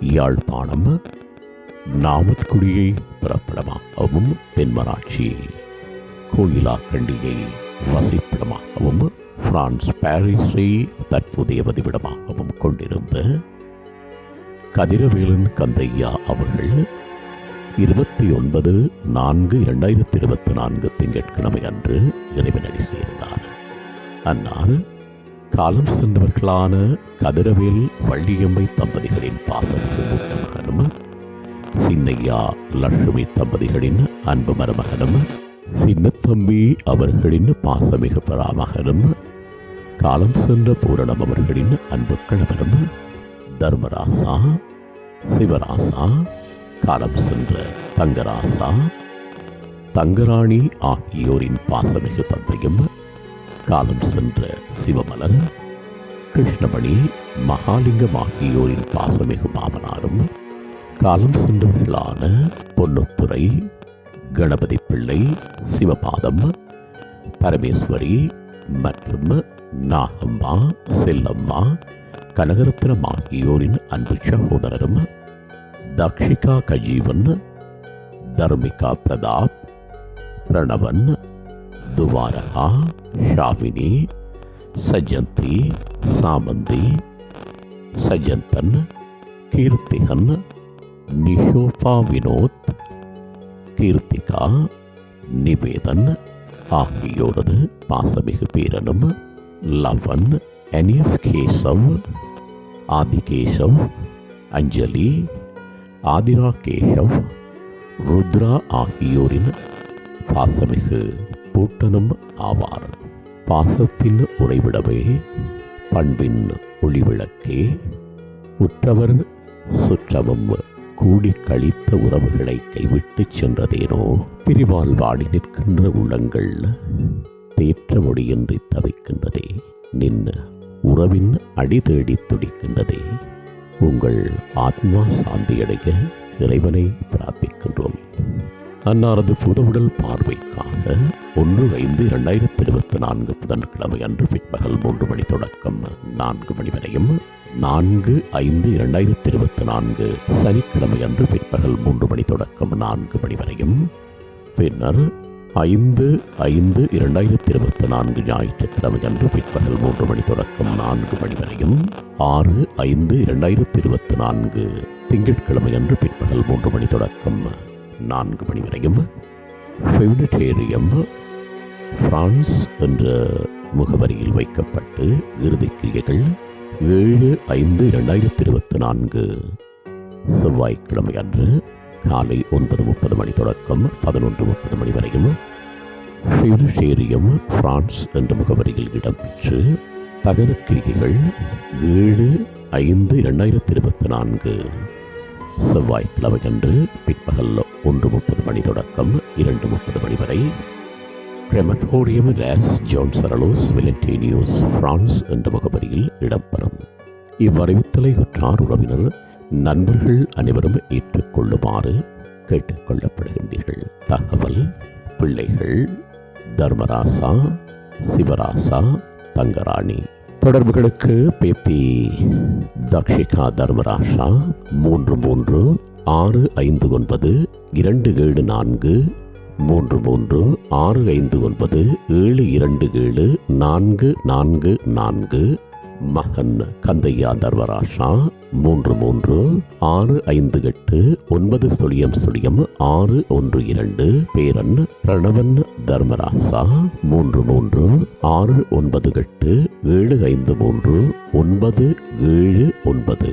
யாழ்ப்பாணம் நாமத்குடியை பிறப்பிடமாகவும் தென்மராட்சி கோயிலாக்கண்டியை வசிப்பிடமாகவும் பிரான்ஸ் பாரிஸை தற்போதைய பதிவிடமாகவும் கொண்டிருந்த கதிரவேலன் கந்தையா அவர்கள் இருபத்தி ஒன்பது நான்கு இரண்டாயிரத்தி இருபத்தி நான்கு திங்கட்கிழமை அன்று இறைவனடி சேர்ந்தார். அன்னார் காலம் சென்றவர்களான கதிரவேல் வள்ளியம்மை தம்பதிகளின் பாசமிகு மூத்த மகனும் சின்னையா லட்சுமி தம்பதிகளின் அன்பு மருமகனும் சின்னத்தம்பி அவர்களின் பாசமிகு பராமகனும் காலம் சென்ற பூரணம் அவர்களின் அன்பு கணவனும் தர்மராசா சிவராசா காலம் சென்ற தங்கராசா தங்கராணி ஆகியோரின் பாசமிகு தந்தையும் காலம் சென்ற சிவமலர் கிருஷ்ணமணி மகாலிங்கம் ஆகியோரின் பாசமிகு மாமனாரும் காலம் சென்றவர்களான பொன்னுத்துறை கணபதி பிள்ளை சிவபாதம் பரமேஸ்வரி மற்றும் நாகம்மா செல்லம்மா கனகரத்னம் ஆகியோரின் அன்பு சகோதரரும் தக்ஷிகா கஜீவன் தர்மிகா பிரதாப் பிரணவன் துவாரகா ஷாவினி சஜந்தி சாமந்தி சஜந்தன் கீர்த்திகன் நிஷோபா வினோத் கீர்த்திகா நிவேதன் ஆகியோரது பாசமிகு பேரனும் லவன் அனிஸ் கேசவ் ஆதிகேசவ் அஞ்சலி ஆதிரா கேசவ் ருத்ரா ஆகியோரின் பாசமிகு பூட்டனும் ஆவார் பாசத்தின் உறைவிடமே பண்பின் ஒளிவிளக்கே உற்றவர் சுற்றமும் கூடி கழித்த உறவுகளை கைவிட்டு சென்றதேனோ? பிரிவால் வாடி நிற்கின்ற உள்ளங்கள் தேற்ற மொழியின்றி தவிக்கின்றதே. நின் உறவின் அடி தேடி துடிக்கின்றதே. உங்கள் ஆத்மா சாந்தியடைய இறைவனை பிரார்த்திக்கின்றோம். அன்னாரது புதவுடல் பார்வைக்காக ஒன்று ஐந்து இரண்டாயிரத்தி இருபத்தி நான்கு புதன்கிழமை அன்று பிற்பகல் மூன்று மணி தொடக்கம் நான்கு மணி வரையும் நான்கு ஐந்து இரண்டாயிரத்தி இருபத்தி நான்கு சனிக்கிழமை அன்று பிற்பகல் மூன்று மணி தொடக்கம் நான்கு மணி வரையும். பின்னர் ஐந்து ஐந்து இரண்டாயிரத்தி இருபத்தி நான்கு ஞாயிற்றுக்கிழமை அன்று பிற்பகல் மூன்று மணி தொடக்கம் நான்கு மணி வரையும். ஆறு ஐந்து இரண்டாயிரத்தி இருபத்தி நான்கு திங்கட்கிழமை அன்று பிற்பகல் மூன்று மணி தொடக்கம் நான்கு மணி வரையும். ஃபெவினிட்டேரியம் பிரான்ஸ் என்ற முகவரியில் வைக்கப்பட்டு இறுதிக் கிரியைகள் ஏழு ஐந்து இரண்டாயிரத்தி இருபத்தி நான்கு செவ்வாய்க்கிழமை அன்று காலை ஒன்பது முப்பது மணி தொடக்கம் பதினொன்று முப்பது மணி வரையும் ஃபியூரிஷேரியம் பிரான்ஸ் என்ற முகவரியில் இடம்பெற்று தகர கிரிகைகள் ஏழு ஐந்து இரண்டாயிரத்தி இருபத்தி நான்கு செவ்வாய்க்கிழமை அன்று பிற்பகல் ஒன்று முப்பது மணி தொடக்கம் இரண்டு முப்பது மணி வரை கிரெமட்டோரியம் ரேஸ் ஜோன் சரலோஸ் வெலண்டேனியோஸ் பிரான்ஸ் என்ற முகவரியில் இடம்பெறும். இவ்வறிவித்தலை உற்றார் உறவினர் நண்பர்கள் அனைவரும் ஏற்றுக்கொள்ளுமாறு கேட்டுக்கொள்ளப்படுகின்றீர்கள். தகவல் பிள்ளைகள் தர்மராசா சிவராசா தங்கராணி. தொடர்புகளுக்கு பேத்தி தக்ஷிகா தர்மராசா மூன்று மூன்று ஆறு ஐந்து ஒன்பது இரண்டு ஏழு நான்கு மூன்று மூன்று ஆறு ஐந்து ஒன்பது ஏழு இரண்டு ஏழு நான்கு நான்கு நான்கு. மகன் கந்தையா தர்வராஷா மூன்று மூன்று ஆறு ஐந்து எட்டு ஒன்பது சுழியம் சுழியம் ஆறு ஒன்று இரண்டு. பேரன் பிரணவன் தர்மராசா மூன்று மூன்று ஆறு ஒன்பது எட்டு ஏழு ஐந்து மூன்று ஒன்பது ஏழு ஒன்பது.